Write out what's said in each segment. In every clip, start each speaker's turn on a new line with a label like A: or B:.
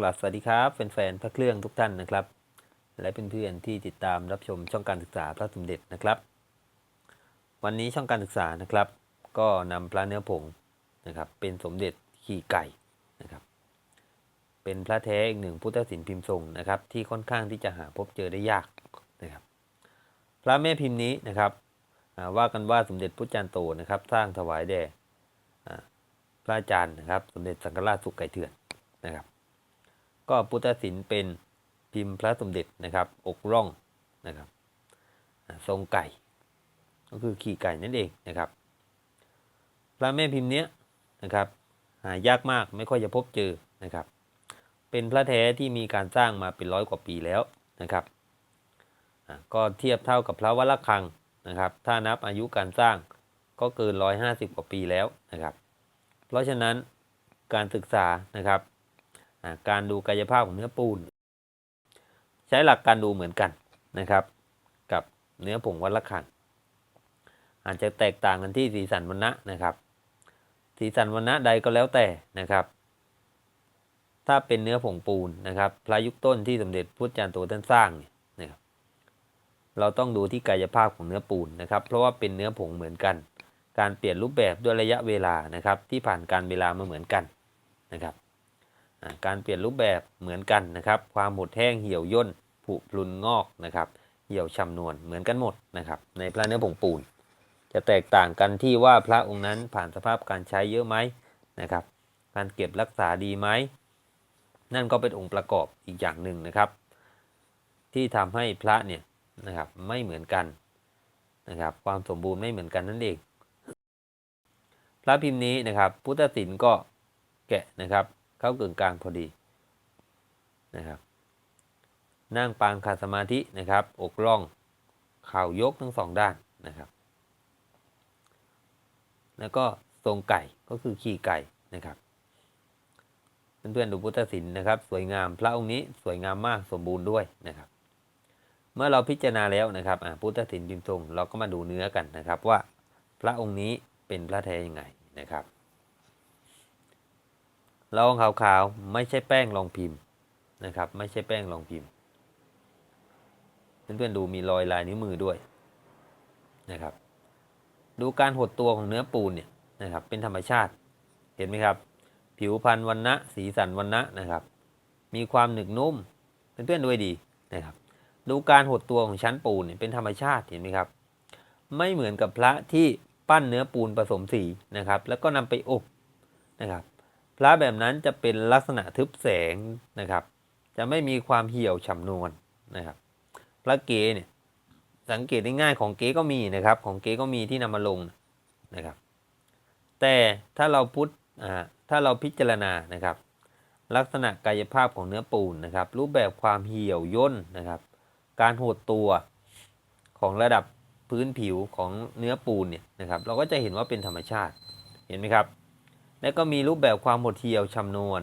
A: กราบสวัสดีครับแฟนๆพระเครื่องทุกท่านนะครับ และเพื่อนๆที่ติดตามรับชมช่องการศึกษาพระสมเด็จนะครับ วันนี้ช่องการศึกษานะครับ ก็นำพระเนื้อผงนะครับ เป็นสมเด็จขี่ไก่นะครับ เป็นพระแท้อีกหนึ่งพุทธศิลป์พิมพ์ทรงนะครับ ที่ค่อนข้างที่จะหาพบเจอได้ยากนะครับ พระแม่พิมพ์นี้นะครับว่ากันว่าสมเด็จพุทธจารย์โตนะครับ สร้างถวายแด่พระอาจารย์นะครับ สมเด็จสังฆราชสุขไก่เถื่อนนะครับ ก็พุทธศิลป์เป็นพิมพ์พระสมเด็จนะครับ อกร่องนะครับทรงไก่ ก็คือขี่ไก่นั่นเองนะครับ พระแม่พิมพ์เนี้ยนะครับหายากมากไม่ค่อยจะพบเจอนะครับ เป็นพระแท้ที่มีการสร้างมาเป็นร้อยกว่าปีแล้วนะครับก็เทียบเท่ากับพระวัดระฆังนะครับ ถ้านับอายุการสร้างก็เกิน 150 กว่าปีแล้วนะครับ เพราะฉะนั้นการศึกษานะครับ การดูกายภาพของเนื้อปูน ใช้หลักการดูเหมือนกันนะครับ กับเนื้อผงวัดระฆังอาจจะแตกต่างกันที่สีสันวรรณะนะครับ สีสันวรรณะใดก็แล้วแต่นะครับ ถ้าเป็นเนื้อผงปูนนะครับพระยุคต้นที่สมเด็จพุทธจารย์โตท่านสร้างเนี่ยนะครับ เราต้องดูที่กายภาพของเนื้อปูนนะครับ เพราะว่าเป็นเนื้อผงเหมือนกัน การเปลี่ยนรูปแบบด้วยระยะเวลานะครับ ที่ผ่านการเวลามาเหมือนกันนะครับ การเปลี่ยนรูปแบบเหมือนกันนะครับ ความหดแห้งเหี่ยวย่นผุพลุนงอกนะครับ เหี่ยวชำนวนเหมือนกันหมดนะครับ ในพระเนื้อผงปูน จะแตกต่างกันที่ว่าพระองค์นั้นผ่านสภาพการใช้เยอะไหมนะครับ การเก็บรักษาดีไหมนั่นก็เป็นองค์ประกอบอีกอย่างหนึ่งนะครับ ที่ทำให้พระเนี่ยนะครับไม่เหมือนกันนะครับ ความสมบูรณ์ไม่เหมือนกันนั่นเองพระพิมพ์นี้นะครับ พุทธศิลป์ก็แกะนะครับ เข้ากึ่งกลางพอดีนะครับ นั่งปางขัดสมาธินะครับ อกร่องเข่ายกทั้งสองด้านนะครับ แล้วก็ทรงไก่ก็คือขี่ไก่นะครับ เพื่อนๆดูพุทธศิลป์นะครับ สวยงามพระองค์นี้สวยงามมากสมบูรณ์ด้วยนะครับ เมื่อเราพิจารณาแล้วนะครับอ่าพุทธศิลป์พิมพ์ทรงเราก็มาดูเนื้อกันนะครับว่าพระองค์นี้เป็นพระแท้ยังไงนะครับ รองขาวๆไม่ใช่แป้งรองพิมพ์นะครับ ไม่ใช่แป้งรองพิมพ์ เพื่อนๆดูมีรอยลายนิ้วมือด้วยนะครับ ดูการหดตัวของเนื้อปูนเนี่ยนะครับ เป็นธรรมชาติเห็นไหมครับ ผิวพรรณวันนะสีสันวันนะนะครับ มีความหนึบนุ่มเพื่อนๆดูให้ดีนะครับ ดูการหดตัวของชั้นปูนเนี่ยเป็นธรรมชาติเห็นไหมครับ ไม่เหมือนกับพระที่ปั้นเนื้อปูนผสมสีนะครับ แล้วก็นำไปอบนะครับ พระแบบนั้นจะเป็นลักษณะทึบแสงนะครับ จะไม่มีความเหี่ยวฉ่ำนวลนะครับ พระเกเนี่ยสังเกตได้ง่ายของเก๊ก็มีนะครับ ของเก๊ก็มีที่นำมาลงนะครับ แต่ถ้าเราพุทธถ้าเราพิจารณานะครับ ลักษณะกายภาพของเนื้อปูนนะครับ รูปแบบความเหี่ยวย่นนะครับ การหดตัวของระดับพื้นผิวของเนื้อปูนเนี่ยนะครับ เราก็จะเห็นว่าเป็นธรรมชาติเห็นไหมครับ และก็มีรูปแบบความหดเหี่ยวชำนวน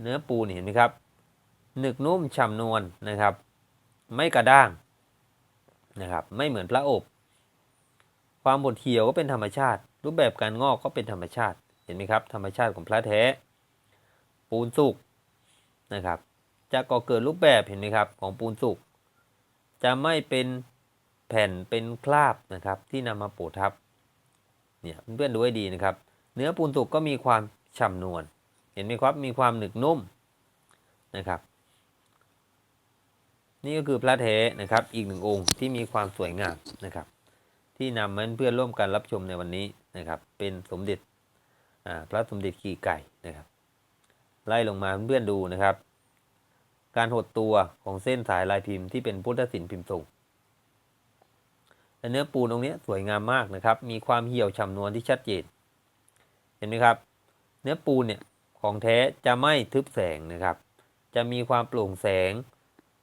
A: เนื้อปูนเห็นไหมครับหนึกนุ่มฉ่ำนวลนะครับ ไม่กระด้างนะครับ ไม่เหมือนพระอบ ความบดเหี่ยวก็เป็นธรรมชาติ รูปแบบการงอกก็เป็นธรรมชาติเห็นไหมครับ ธรรมชาติของพระแท้ ปูนสุกนะครับ จะก่อเกิดรูปแบบเห็นไหมครับ ของปูนสุกจะไม่เป็นแผ่นเป็นคราบนะครับ ที่นำมาปะทับเนี่ยเพื่อนดูให้ดีนะครับ เนื้อปูนสุกก็มีความฉ่ำนวลเห็นไหมครับมีความหนึกนุ่มนะครับ นี่ก็คือพระแท้นะครับ อีกหนึ่งองค์ที่มีความสวยงามนะครับ ที่นำมาเพื่อนร่วมกันรับชมในวันนี้นะครับ เป็นสมเด็จพระสมเด็จขี่ไก่นะครับ ไล่ลงมาเพื่อนดูนะครับ การหดตัวของเส้นสายลายพิมพ์ที่เป็นพุทธศิลป์พิมพ์ทรงและเนื้อปูนตรงนี้สวยงามมากนะครับ มีความเหี่ยวฉ่ำนวลที่ชัดเจน เห็นไหมครับ เนื้อปูนเนี่ยของแท้จะไม่ทึบแสงนะครับ จะมีความโปร่งแสง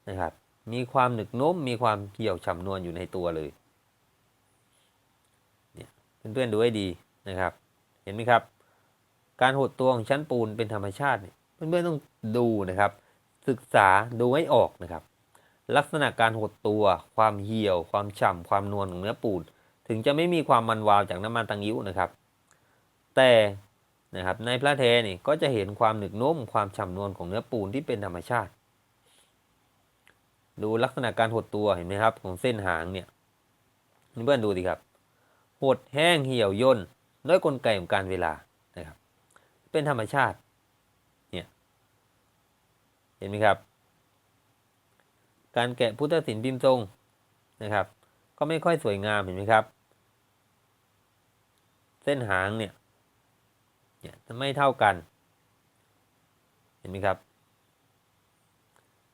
A: นะครับ มีความหนึกนุ่มมีความเหี่ยวฉ่ำนวลอยู่ในตัวเลยเนี่ยเพื่อนๆดูให้ดีนะครับ เห็นไหมครับ การหดตัวของชั้นปูนเป็นธรรมชาติเนี่ยเพื่อนๆต้องดูนะครับ ศึกษาดูให้ออกนะครับ ลักษณะการหดตัว ความเหี่ยว ความฉ่ำความนวลของเนื้อปูน ถึงจะไม่มีความมันวาวจากน้ำมันตังยิ้วนะครับ แต่นะครับในพระแท้นี่ก็จะเห็นความหนึกนุ่มความฉ่ำนวลของเนื้อปูนที่เป็นธรรมชาติ ดูลักษณะการหดตัวเห็นไหมครับ ของเส้นหางเนี่ยเพื่อนดูดิครับ หดแห้งเหี่ยวย่นด้วยกลไกของการเวลานะครับ เป็นธรรมชาติเนี่ยเห็นไหมครับ การแกะพุทธศิลป์พิมพ์ทรงนะครับ ก็ไม่ค่อยสวยงามเห็นไหมครับ เส้นหางเนี่ย เนี่ยจะไม่เท่ากัน เห็นไหมครับ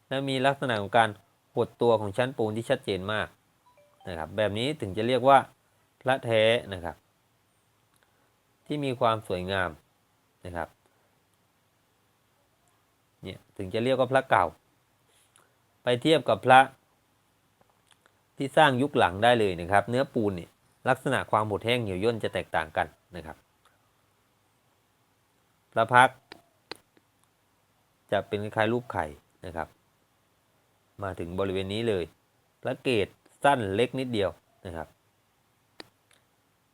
A: และมีลักษณะของการหดตัวของชั้นปูนที่ชัดเจนมากนะครับ แบบนี้ถึงจะเรียกว่าพระแท้นะครับ ที่มีความสวยงามนะครับเนี่ยถึงจะเรียกว่าพระเก่า ไปเทียบกับพระ ที่สร้างยุคหลังได้เลยนะครับ เนื้อปูนเนี่ยลักษณะความหดแห้งเหี่ยวย่นจะแตกต่างกันนะครับ พระพัก จะเป็นคล้ายรูปไข่นะครับ มาถึงบริเวณนี้เลยพระเกศสั้นเล็กนิดเดียวนะครับ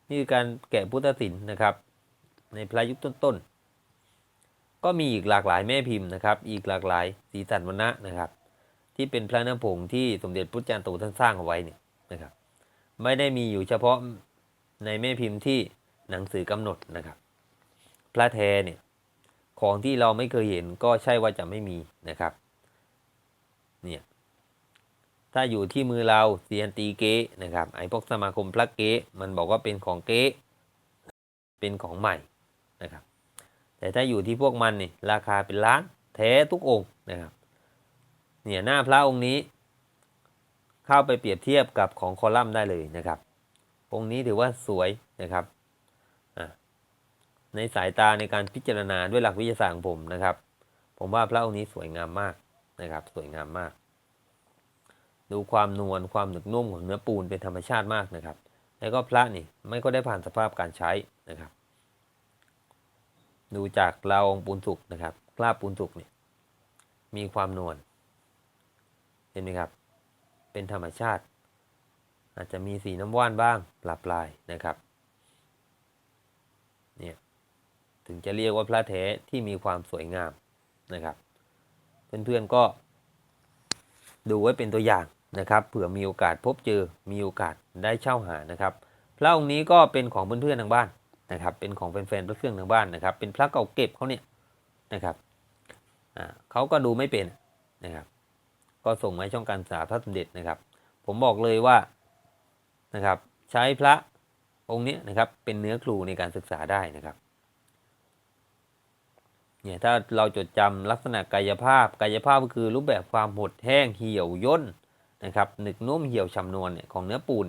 A: นี่คือการแกะพุทธศิลป์นะครับ ในพระยุคต้นๆ ก็มีอีกหลากหลายแม่พิมพ์นะครับ อีกหลากหลายสีสันวรรณะนะครับ ที่เป็นพระเนื้อผงที่สมเด็จพุทธจารย์โตท่านสร้างเอาไว้เนี่ยนะครับ ไม่ได้มีอยู่เฉพาะในแม่พิมพ์ที่หนังสือกำหนดนะครับ พระแท้เนี่ย ของที่เราไม่เคยเห็นก็ใช่ว่าจะไม่มีนะครับ เนี่ย ถ้าอยู่ที่มือเราเซียนตีเก๊นะครับ ไอพวกสมาคมพระเก๊มันบอกว่าเป็นของเก๊เป็นของใหม่นะครับ แต่ถ้าอยู่ที่พวกมันนี่ราคาเป็นล้านแท้ทุกองค์นะครับ เนี่ยหน้าพระองค์นี้ เข้าไปเปรียบเทียบกับของคอลัมน์ได้เลยนะครับ องค์นี้ถือว่าสวยนะครับ ในสายตาในการพิจารณาด้วยหลักวิทยาศาสตร์ของผมนะครับ ผมว่าพระองค์นี้สวยงามมากนะครับ สวยงามมาก ดูความนวลความหนึกนุ่มของเนื้อปูนเป็นธรรมชาติมากนะครับ แล้วก็พระนี่ไม่ก็ได้ผ่านสภาพการใช้นะครับ ดูจากราวองปูนสุกนะครับกล้าปูนสุกเนี่ยมีความนวลเห็นไหมครับ เป็นธรรมชาติ อาจจะมีสีน้ำว่านบ้างปลาปลายนะครับเนี่ย ถึงจะเรียกว่าพระแท้ที่มีความสวยงามนะครับ เพื่อนๆก็ ดูไว้เป็นตัวอย่างนะครับ เผื่อมีโอกาสพบเจอมีโอกาสได้เช่าหานะครับ พระองค์นี้ก็เป็นของเพื่อนๆทางบ้านนะครับ เป็นของแฟนๆพระเครื่องทางบ้านนะครับ เป็นพระเก่าเก็บเขาเนี่ยนะครับอ่าเขาก็ดูไม่เป็นนะครับ ก็ส่งมาช่องการศึกษาพระสมเด็จนะครับ ผมบอกเลยว่านะครับ ใช้พระองค์นี้นะครับเป็นเนื้อครูในการศึกษาได้นะครับ เนี่ยถ้าเราจดจำลักษณะกายภาพ กายภาพก็คือรูปแบบความหดแห้งเหี่ยวย่นนะครับหนึกนุ่มเหี่ยวฉ่ำนวลเนี่ยของเนื้อปูน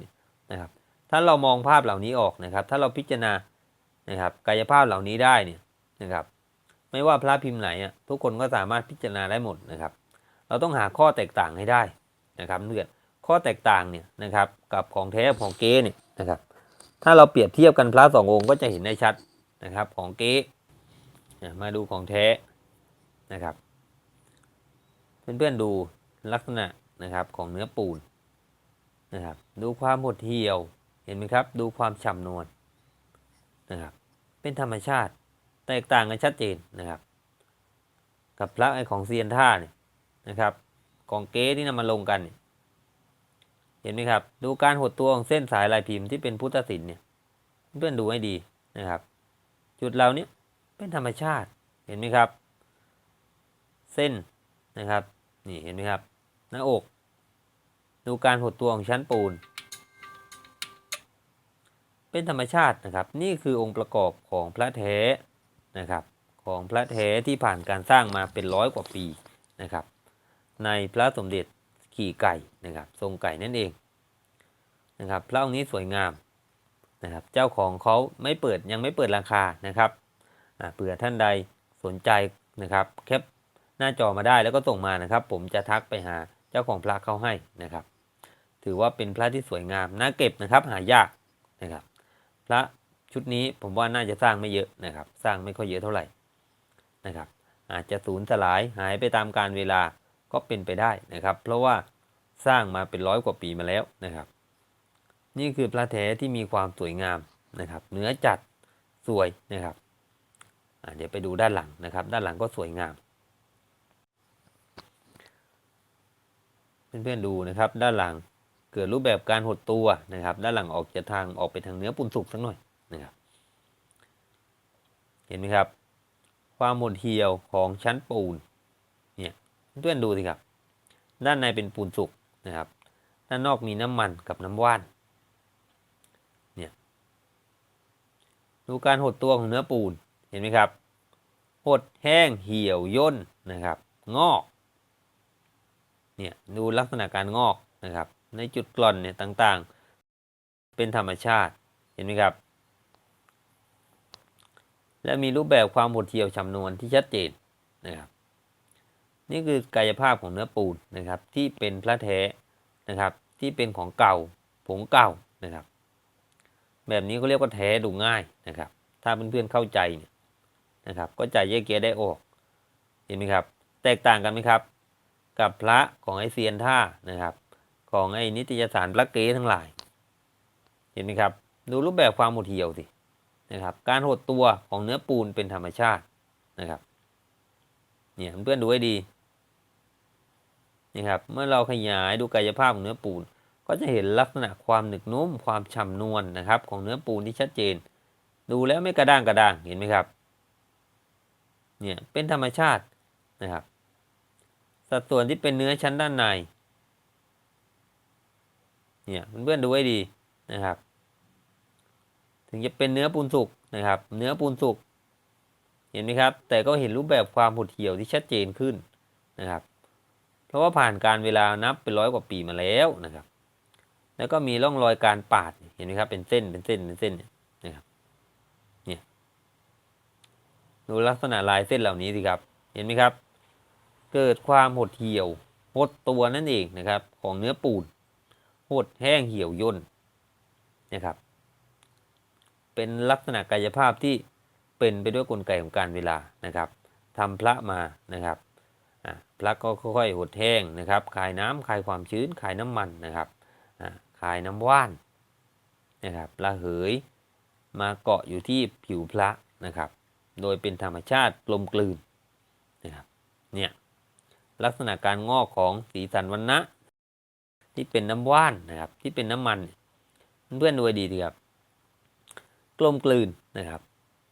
A: นะครับถ้าเรามองภาพเหล่านี้ออกนะครับ ถ้าเราพิจารณานะครับกายภาพเหล่านี้ได้เนี่ยนะครับ ไม่ว่าพระพิมพ์ไหนอะทุกคนก็สามารถพิจารณาได้หมดนะครับ เราต้องหาข้อแตกต่างให้ได้นะครับเพื่อนข้อแตกต่างเนี่ยนะครับกับของแท้ของเก๊เนี่ยนะครับ ถ้าเราเปรียบเทียบกันพระสององค์ก็จะเห็นได้ชัดนะครับ ของเก๊ มาดูของแท้นะครับ เพื่อนๆดูลักษณะนะครับของเนื้อปูนนะครับ ดูความหดเหี่ยวเห็นไหมครับ ดูความฉ่ำนวลนะครับ เป็นธรรมชาติแตกต่างกันชัดเจนนะครับ กับพระไอของเซียนท่าเนี่ยนะครับของเก๊ที่นำมาลงกันเนี่ยเห็นไหมครับ ดูการหดตัวของเส้นสายลายพิมพ์ที่เป็นพุทธศิลป์เนี่ยเพื่อนดูให้ดีนะครับ จุดเราเนี้ย เป็นธรรมชาติเห็นไหมครับ เส้นนะครับนี่เห็นไหมครับหน้าอก ดูการหดตัวของชั้นปูน เป็นธรรมชาตินะครับ นี่คือองค์ประกอบของพระแท้นะครับของพระแท้ที่ผ่านการสร้างมาเป็นร้อยกว่าปีนะครับ ในพระสมเด็จขี่ไก่นะครับ ทรงไก่นั่นเองนะครับพระองค์นี้สวยงามนะครับ เจ้าของเขาไม่เปิดยังไม่เปิดราคานะครับ เผื่อท่านใดสนใจนะครับแคปหน้าจอมาได้แล้วก็ส่งมานะครับ ผมจะทักไปหาเจ้าของพระเขาให้นะครับ ถือว่าเป็นพระที่สวยงามน่าเก็บนะครับหายากนะครับ พระชุดนี้ผมว่าน่าจะสร้างไม่เยอะนะครับ สร้างไม่ค่อยเยอะเท่าไหร่นะครับ อาจจะสูญสลายหายไปตามกาลเวลาก็เป็นไปได้นะครับ เพราะว่าสร้างมาเป็นร้อยกว่าปีมาแล้วนะครับ นี่คือพระแท้ที่มีความสวยงามนะครับ เนื้อจัดสวยนะครับ เดี๋ยวไปดูด้านหลังนะครับ ด้านหลังก็สวยงาม เพื่อนๆดูนะครับ ด้านหลังเกิดรูปแบบการหดตัวนะครับ ด้านหลังออกจะทางออกไปทางเนื้อปูนสุกสักหน่อยนะครับ เห็นไหมครับ ความหดเหี่ยวของชั้นปูนเนี่ยเพื่อนๆดูสิครับ ด้านในเป็นปูนสุกนะครับ ด้านนอกมีน้ำมันกับน้ำว่านเนี่ยดูการหดตัวของเนื้อปูน เห็นไหมครับหดแห้งเหี่ยวย่นนะครับ งอก เนี่ยดูลักษณะการงอกนะครับ ในจุดกร่อนเนี่ยต่างๆ เป็นธรรมชาติเห็นไหมครับ และมีรูปแบบความหดเหี่ยวชำนวนที่ชัดเจนนะครับ นี่คือกายภาพของเนื้อปูนนะครับ ที่เป็นพระแท้นะครับ ที่เป็นของเก่าผงเก่านะครับ แบบนี้ก็เรียกว่าแท้ดูง่ายนะครับ ถ้าเพื่อนๆเข้าใจเนี่ย นะครับ ก็จะแยกแยได้ออก เห็นไหมครับ แตกต่างกันไหมครับ กับพระของไอเซียนท่านะครับ ของไอนิตยสารพระเกทั้งหลาย เห็นไหมครับ ดูรูปแบบความหดเหี่ยวสินะครับ การหดตัวของเนื้อปูนเป็นธรรมชาตินะครับเนี่ยเพื่อนดูให้ดีนี่ครับ เมื่อเราขยายดูกายภาพของเนื้อปูน ก็จะเห็นลักษณะความหนึบนุ่มความฉ่ำนวลนะครับ ของเนื้อปูนที่ชัดเจน ดูแล้วไม่กระด้างกระด้างเห็นไหมครับ เนี่ยเป็นธรรมชาตินะครับ สัดส่วนที่เป็นเนื้อชั้นด้านในเนี่ยเพื่อนๆดูให้ดีนะครับ ถึงจะเป็นเนื้อปูนสุกนะครับ เนื้อปูนสุกเห็นไหมครับ แต่ก็เห็นรูปแบบความหดเหี่ยวที่ชัดเจนขึ้นนะครับ เพราะว่าผ่านการเวลานับเป็นร้อยกว่าปีมาแล้วนะครับ แล้วก็มีร่องรอยการปาดเห็นไหมครับเป็นเส้นเป็นเส้นเป็นเส้นเนี่ยนะครับเนี่ย ดูลักษณะลายเส้นเหล่านี้สิครับ เห็นไหมครับ เกิดความหดเหี่ยว หดตัวนั่นเองนะครับ ของเนื้อปูน หดแห้งเหี่ยวย่นนะครับ เป็นลักษณะกายภาพที่เป็นไปด้วยกลไกของการเวลานะครับทำพระมานะครับพระก็ค่อยๆหดแห้งนะครับคายน้ำคายความชื้นคายน้ำมันนะครับอ่าคายน้ำว่านนะครับระเหยมาเกาะอยู่ที่ผิวพระนะครับ โดยเป็นธรรมชาติกลมกลืนนะครับเนี่ยลักษณะการงอกของสีสันวันนะที่เป็นน้ำว่านนะครับ ที่เป็นน้ำมันเพื่อนดูให้ดีดีครับกลมกลืนนะครับ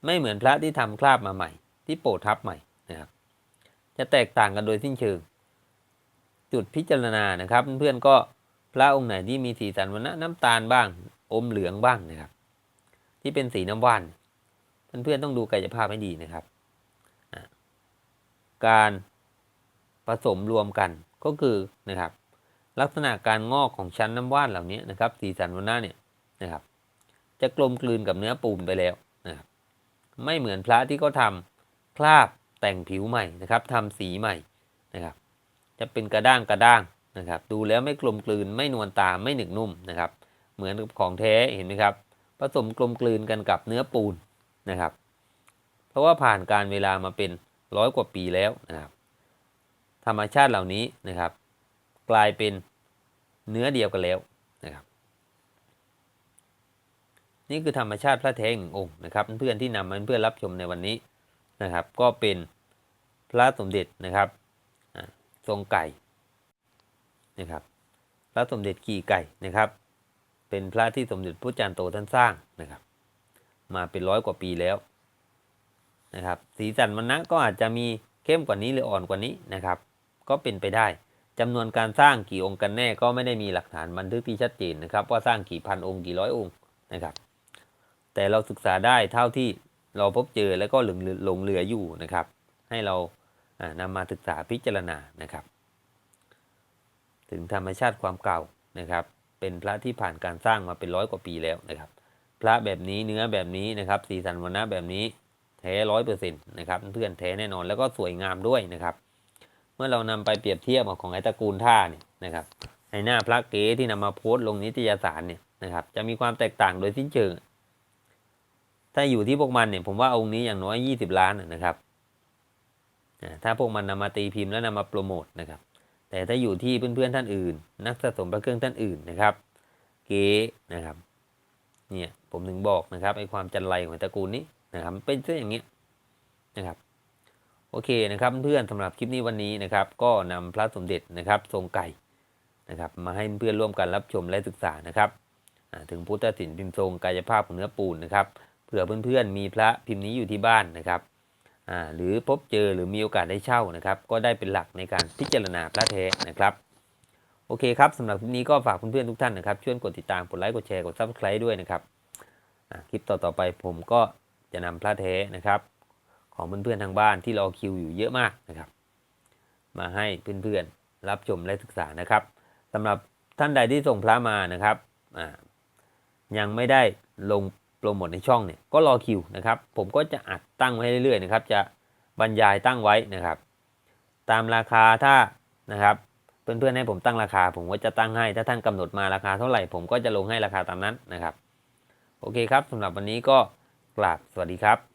A: ไม่เหมือนพระที่ทำคราบมาใหม่ ที่โปะทับใหม่นะครับ จะแตกต่างกันโดยสิ้นเชิง จุดพิจารณานะครับ เพื่อนๆก็พระองค์ไหนที่มีสีสันวันนะน้ำตาลบ้าง อมเหลืองบ้างนะครับ ที่เป็นสีน้ำว่าน เพื่อนๆต้องดูกายภาพให้ดีนะครับ การผสมรวมกันก็คือนะครับ ลักษณะการงอกของชั้นน้ำว่านเหล่านี้นะครับ สีสันวันหน้าเนี่ยนะครับ จะกลมกลืนกับเนื้อปูนไปแล้วนะครับไม่เหมือนพระที่เขาทำคราบแต่งผิวใหม่นะครับทำสีใหม่นะครับ จะเป็นกระด้างกระด้างนะครับ ดูแล้วไม่กลมกลืนไม่นวลตาไม่หนึกนุ่มนะครับ เหมือนกับของแท้เห็นไหมครับผสมกลมกลืนกันกับเนื้อปูน นะครับ เพราะว่าผ่านการเวลามาเป็นร้อยกว่าปีแล้วนะครับ ธรรมชาติเหล่านี้นะครับ กลายเป็นเนื้อเดียวกันแล้วนะครับ นี่คือธรรมชาติพระแท้หนึ่งองค์นะครับ เพื่อนที่นำมาเพื่อนรับชมในวันนี้นะครับ ก็เป็นพระสมเด็จนะครับทรงไก่นะครับ พระสมเด็จกี่ไก่นะครับ เป็นพระที่สมเด็จพระจารย์โตท่านสร้างนะครับ มาเป็นร้อยกว่าปีแล้วนะครับ สีสันมันนะก็อาจจะมีเข้มกว่านี้หรืออ่อนกว่านี้นะครับ ก็เป็นไปได้จำนวนการสร้างกี่องค์กันแน่ก็ไม่ได้มีหลักฐานบันทึกที่ชัดเจนนะครับ ว่าสร้างกี่พันองค์กี่ร้อยองค์นะครับ แต่เราศึกษาได้เท่าที่เราพบเจอแล้วก็หลงหลงเหลืออยู่นะครับ ให้เราอ่านำมาศึกษาพิจารณานะครับ ถึงธรรมชาติความเก่านะครับ เป็นพระที่ผ่านการสร้างมาเป็นร้อยกว่าปีแล้วนะครับ พระแบบนี้เนื้อแบบนี้นะครับสีสันวันนะแบบนี้แท้ร้อยเปอร์เซ็นต์นะครับเพื่อนแท้แน่นอนแล้วก็สวยงามด้วยนะครับ เมื่อเรานำไปเปรียบเทียบกับของไอ้ตระกูลท่าเนี่ยนะครับในหน้าพระเก๋ที่นำมาโพสต์ลงนิตยสารเนี่ยนะครับ จะมีความแตกต่างโดยสิ้นเชิงถ้าอยู่ที่พวกมันเนี่ยผมว่าองค์นี้อย่างน้อยยี่สิบล้านนะครับถ้าพวกมันนำมาตีพิมพ์แล้วนำมาโปรโมทนะครับ แต่ถ้าอยู่ที่เพื่อนๆท่านอื่น นักสะสมพระเครื่องท่านอื่นนะครับ เก๋นะครับ เนี่ยผมถึงบอกนะครับไอ้ความจันไรของตระกูลนี้นะครับเป็นเช่นอย่างเงี้ยนะครับโอเคนะครับเพื่อนๆสำหรับคลิปนี้วันนี้นะครับ ก็นำพระสมเด็จนะครับทรงไก่นะครับ มาให้เพื่อนร่วมกันรับชมและศึกษานะครับถึงพุทธศิลป์พิมพ์ทรงกายภาพของเนื้อปูนนะครับเผื่อเพื่อนๆมีพระพิมพ์นี้อยู่ที่บ้านนะครับอ่าหรือพบเจอหรือมีโอกาสได้เช่านะครับ ก็ได้เป็นหลักในการพิจารณาพระแท้นะครับ โอเคครับสำหรับคลิปนี้ก็ฝากเพื่อนๆทุกท่านนะครับช่วยกดติดตามกดไลค์กดแชร์กดซับสไครต์ด้วยนะครับคลิปต่อๆไปผมก็จะนำพระแท้นะครับ ของเพื่อนๆทางบ้านที่รอคิวอยู่เยอะมากนะครับ มาให้เพื่อนๆรับชมและศึกษานะครับสำหรับท่านใดที่ส่งพระมานะครับยังไม่ได้ลงโปรโมทในช่องเนี่ยก็รอคิวนะครับ ผมก็จะอัดตั้งไว้เรื่อยๆนะครับ จะบรรยายตั้งไว้นะครับ ตามราคาถ้านะครับ เพื่อนๆให้ผมตั้งราคา ผมก็จะตั้งให้ ถ้าท่านกำหนดมาราคาเท่าไหร่ผมก็จะลงให้ราคาตามนั้นนะครับ โอเคครับสำหรับวันนี้ก็กราบสวัสดีครับ